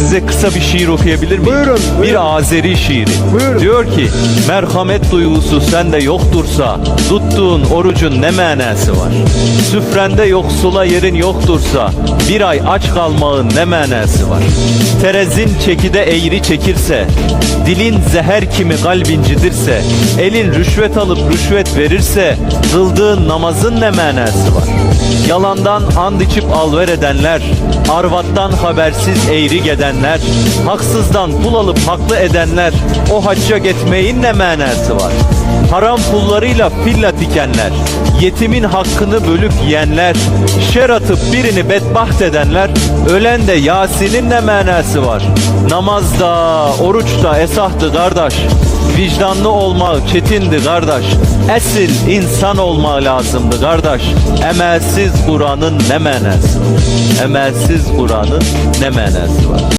Size kısa bir şiir okuyabilir miyim? Buyurun, buyurun. Bir Azeri şiiri. Buyurun. Diyor ki, merhamet duygusu sende yoktursa, tuttuğun orucun ne manası var? Süfrende yoksula yerin yoktursa, bir ay aç kalmağın ne manası var? Terezin çekide eğri çekirse, dilin zeher kimi kalbincidirse, elin rüşvet alıp rüşvet verirse, kıldığın namazın ne manası var? Yalandan and içip alver edenler, arvattan habersiz eğri gedenler, haksızdan pul alıp haklı edenler, o hacca gitmeyin ne manası var? Haram pullarıyla filla dikenler, yetimin hakkını bölüp yiyenler, şer atıp birini bedbaht edenler, ölen de Yasin'in ne manası var? Namazda, oruçta esahtı kardeş, vicdanlı olmak çetindi kardeş, esil insan olmak lazımdı kardeş, emelsiz Kur'an'ın ne manası? Emelsiz Kur'an'ın ne manası var?